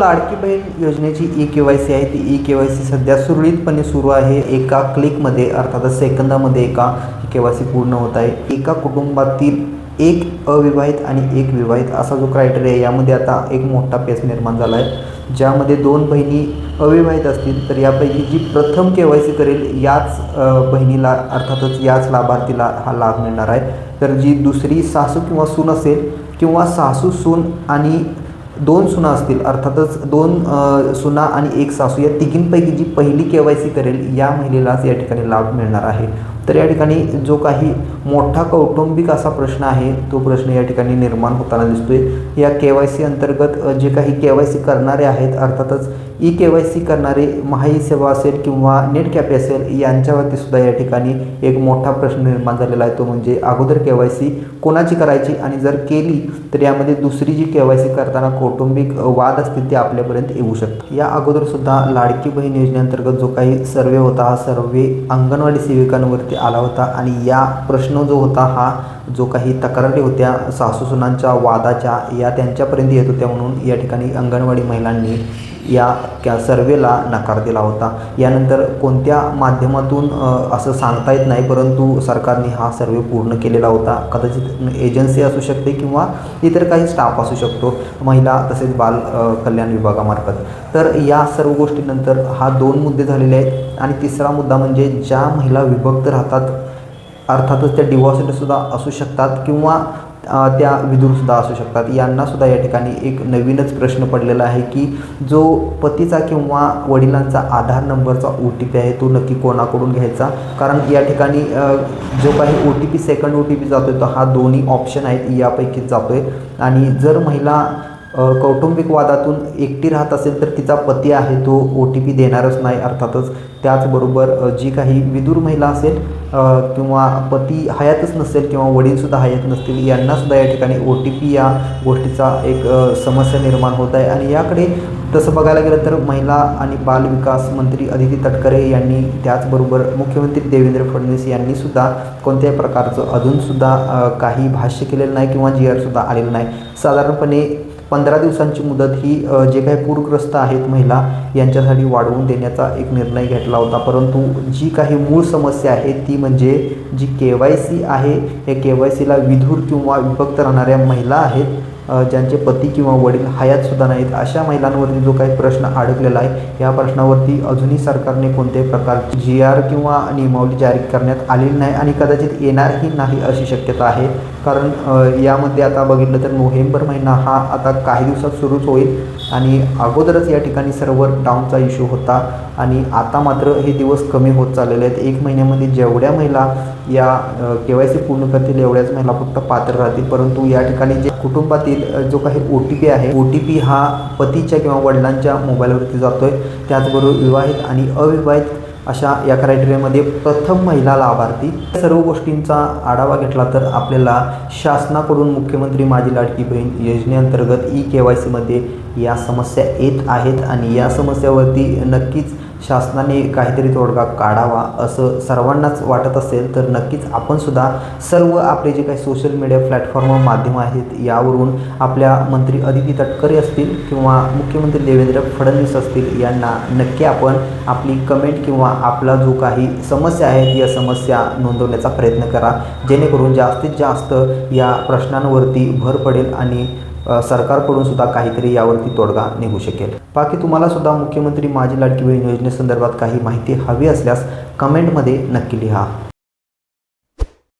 लाडकी बहीण योजनेची E K Y C आहे. ती ई के वाय सी सध्या सुरळीतपणे सुरू आहे. एका क्लिकमध्ये अर्थातच सेकंदामध्ये एका के वाय सी पूर्ण होत आहे. एका कुटुंबातील एक अविवाहित आणि एक विवाहित असा जो क्रायटेरिया आहे यामध्ये आता एक मोठा पेस निर्माण झाला आहे. ज्यामध्ये दोन बहिणी अविवाहित असतील तर यापैकी जी प्रथम के वाय सी करेल याच बहिणीला अर्थातच याच लाभार्थीला हा लाभ मिळणार आहे. तर जी दुसरी सासू किंवा सून असेल किंवा सासू सून आणि दोन सुना असतील अर्थातच दोन सुना आणि एक सासू या तिघींपैकी जी पहिली के वाय सी करेल या महिलेलाच या ठिकाणी लाभ मिळणार आहे. तर या ठिकाणी जो काही मोठा कौटुंबिक असा प्रश्न आहे तो प्रश्न या ठिकाणी निर्माण होताना दिसतोय. या के वाय सी अंतर्गत जे काही के वाय सी करणारे आहेत अर्थातच ई के वाय सी करणारे महाई सेवा असेल किंवा नेट कॅपे असेल यांच्यावरती सुद्धा या ठिकाणी एक मोठा प्रश्न निर्माण झालेला आहे. तो म्हणजे अगोदर के वाय सी कोणाची करायची आणि जर केली तर यामध्ये दुसरी जी के वाय सी करताना कौटुंबिक वाद असतील ते आपल्यापर्यंत येऊ शकतात. या अगोदर सुद्धा लाडकी बहीण योजनेअंतर्गत जो काही सर्वे होता हा सर्वे अंगणवाडी सेविकांवरती आला होता आणि या प्रश्न जो होता हा जो काही तक्रारी होत्या सासूसुनांच्या वादाच्या या त्यांच्यापर्यंत येत होत्या म्हणून या ठिकाणी अंगणवाडी महिलांनी या क्या सर्वेला नकार दिला होता. यानंतर कोणत्या माध्यमातून असं सांगता येत नाही परंतु सरकारने हा सर्वे पूर्ण केलेला होता. कदाचित एजन्सी असू शकते किंवा इतर काही स्टाफ असू शकतो महिला तसेच बाल कल्याण विभागामार्फत. तर या सर्व गोष्टीनंतर हा दोन मुद्दे झालेले आहेत. आणि तिसरा मुद्दा म्हणजे ज्या महिला विभक्त राहतात अर्थातच त्या डिवॉर्सडसुद्धा असू शकतात किंवा त्या विदुरसुद्धा असू शकतात. यांनासुद्धा या ठिकाणी एक नवीनच प्रश्न पडलेला आहे की जो पतीचा किंवा वडिलांचा आधार नंबरचा ओ टी पी आहे तो नक्की कोणाकडून घ्यायचा? कारण या ठिकाणी जो काही O T P second O T P जातो आहे तो हा दोन्ही ऑप्शन आहेत यापैकीच जातो आहे आणि जर महिला कौटुंबिक वादातून एकटी राहत असेल तर तिचा पती आहे तो ओ टी पी देणारच नाही अर्थातच त्याचबरोबर जी काही विदूर महिला असेल किंवा पती हयातच नसेल किंवा वडीलसुद्धा हयात नसतील यांनासुद्धा या ठिकाणी ओ टी पी या गोष्टीचा एक समस्या निर्माण होत आहे. आणि याकडे तसं बघायला गेलं तर महिला आणि बालविकास मंत्री अदिती तटकरे यांनी त्याचबरोबर मुख्यमंत्री देवेंद्र फडणवीस यांनीसुद्धा कोणत्याही प्रकारचं अजूनसुद्धा काही भाष्य केलेलं नाही किंवा जी आरसुद्धा आलेलं नाही. साधारणपणे पंधरा दिवसांची मुदत ही जे काही पूरग्रस्त आहेत महिला यांच्यासाठी वाढवून देण्याचा एक निर्णय घेतला होता. परंतु जी काही मूळ समस्या आहे ती म्हणजे जी के वाय सी आहे या के वाय सीला विधूर किंवा विभक्त राहणाऱ्या महिला आहेत ज्यांचे पती किंवा वडील हयातसुद्धा नाहीत अशा महिलांवरती जो काही प्रश्न अडकलेला आहे या प्रश्नावरती अजूनही सरकारने कोणत्याही प्रकारची जी आर किंवा नियमावली जारी करण्यात आलेली नाही आणि कदाचित येणारही नाही अशी शक्यता आहे. कारण यामध्ये आता बघितलं तर नोव्हेंबर महिना हा आता काही दिवसात सुरूच होईल. आणि अगोदरच या ठिकाणी सर्व्हर डाऊनचा इश्यू होता आणि आता मात्र हे दिवस कमी होत चाललेले आहेत. एक महिन्यामध्ये जेवढ्या महिला या के वाय सी पूर्ण करतील एवढ्याच महिला फक्त पात्र राहतील. परंतु या ठिकाणी जे कुटुंबातील जो काही ओ टी पी आहे ओ टी पी हा पतीच्या किंवा वडिलांच्या मोबाईलवरती जातो आहे त्याचबरोबर विवाहित आणि अविवाहित अशा या क्रायटेरियामध्ये प्रथम महिला लाभार्थी या सर्व गोष्टींचा आढावा घेतला तर आपल्याला शासनाकडून मुख्यमंत्री माझी लाडकी बहीण योजनेअंतर्गत ई के वाय सीमध्ये या समस्या येत आहेत आणि या समस्यावरती नक्कीच शासनाने काहीतरी तोडगा काढावा असं सर्वांनाच वाटत असेल तर नक्कीच आपणसुद्धा सर्व आपले जे काही सोशल मीडिया प्लॅटफॉर्म माध्यमं आहेत यावरून आपल्या मंत्री अदिती तटकरे असतील किंवा मुख्यमंत्री देवेंद्र फडणवीस असतील यांना नक्की आपण आपली कमेंट किंवा आपला जो काही समस्या आहेत या समस्या नोंदवण्याचा प्रयत्न करा. जेणेकरून जास्तीत जास्त या प्रश्नांवरती भर पडेल आणि सरकारकडून सुद्धा काहीतरी यावरती तोडगा निघू शकेल. बाकी तुम्हाला सुद्धा मुख्यमंत्री माझी लाडकी बहीण योजनेसंदर्भात काही माहिती हवी असल्यास कमेंटमध्ये नक्की लिहा.